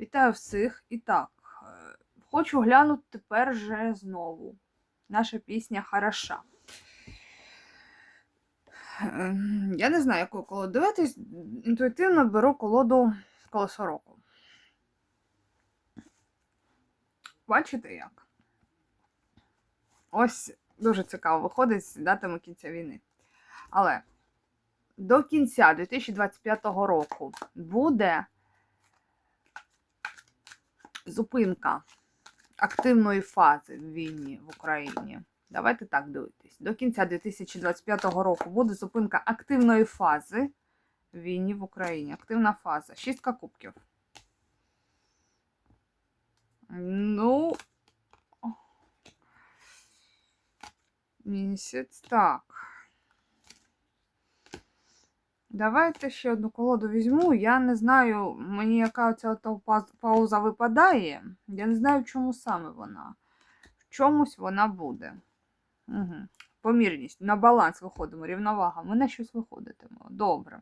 Вітаю всіх. І так, е, хочу глянути тепер же знову. Наша пісня хороша. Ем, Я не знаю, яку колоду дивитись. Інтуїтивно беру колоду колесо року. Бачите як? Ось дуже цікаво виходить з датами кінця війни. Але до кінця 2025 року буде зупинка активної фази в війні в Україні. Давайте так дивитись. До кінця 2025 року буде зупинка активної фази в війні в Україні. Активна фаза. Шістка кубків. Ну. Місяць. Так. Давайте ще одну колоду візьму. Я не знаю, мені яка паз- пауза випадає. Я не знаю, чому саме вона. В чомусь вона буде. Угу. Помірність. На баланс виходимо, рівновага. Ми на щось виходитимо. Добре.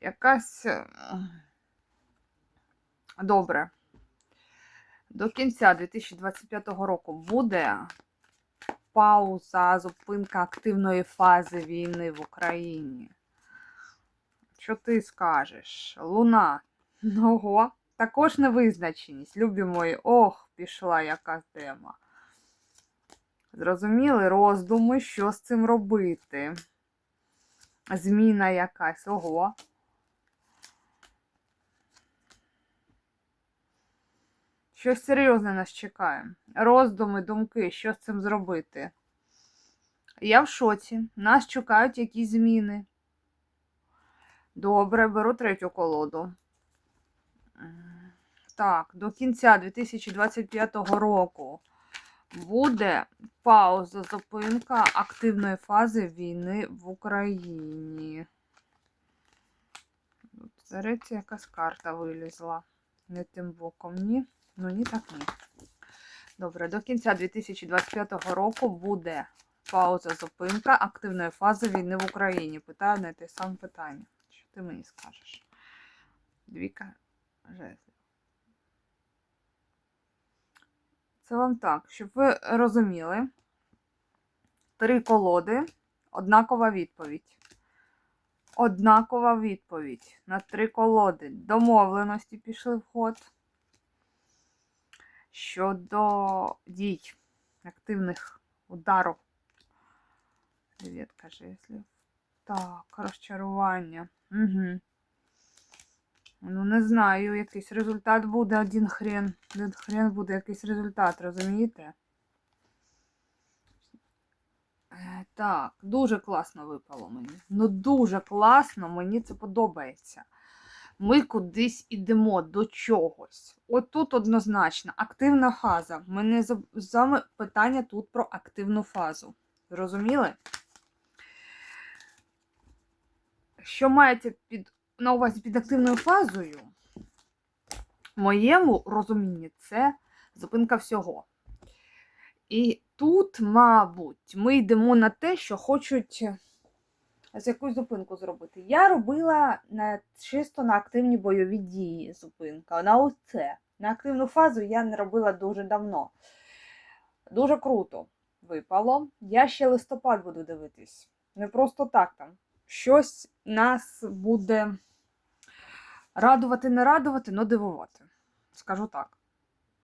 Якась. е, Добре. До кінця 2025 року буде пауза, зупинка активної фази війни в Україні. Що ти скажеш? Луна. Ого. Також невизначеність. Любі мої, ох, пішла яка тема. Зрозуміли роздуми, що з цим робити. Зміна якась. Ого. Щось серйозне нас чекає. Роздуми, думки, що з цим зробити. Я в шоці. Нас чекають якісь зміни. Добре, беру третю колоду. Так, до кінця 2025 року буде пауза, зупинка активної фази війни в Україні. Здається, якась карта вилізла. Не тим боком, ні. Ну, ні, так ні. Добре, до кінця 2025 року буде пауза, зупинка активної фази війни в Україні. Питаю на те саме питання. Ти мені скажеш? Двіка жезлів. Це вам так, щоб ви розуміли. Три колоди, однакова відповідь. Однакова відповідь на три колоди. Домовленості пішли в ход. Щодо дій, активних ударів. Дев'ятка жезлів. Так, розчарування. Угу. Ну, не знаю, якийсь результат буде один хрен. Один хрен буде якийсь результат, розумієте? Е, Так, дуже класно випало мені. Ну, дуже класно, мені це подобається. Ми кудись ідемо до чогось. От тут однозначно активна фаза. Мене саме питання тут про активну фазу. Зрозуміли? Що мається під, на увазі під активною фазою? В моєму розумінні це зупинка всього. І тут, мабуть, ми йдемо на те, що хочуть з якусь зупинку зробити. Я робила на, чисто на активні бойові дії зупинка. На оце. На активну фазу я не робила дуже давно. Дуже круто випало. Я ще листопад буду дивитись. Не просто так там. Щось нас буде радувати, не радувати, але дивувати. Скажу так.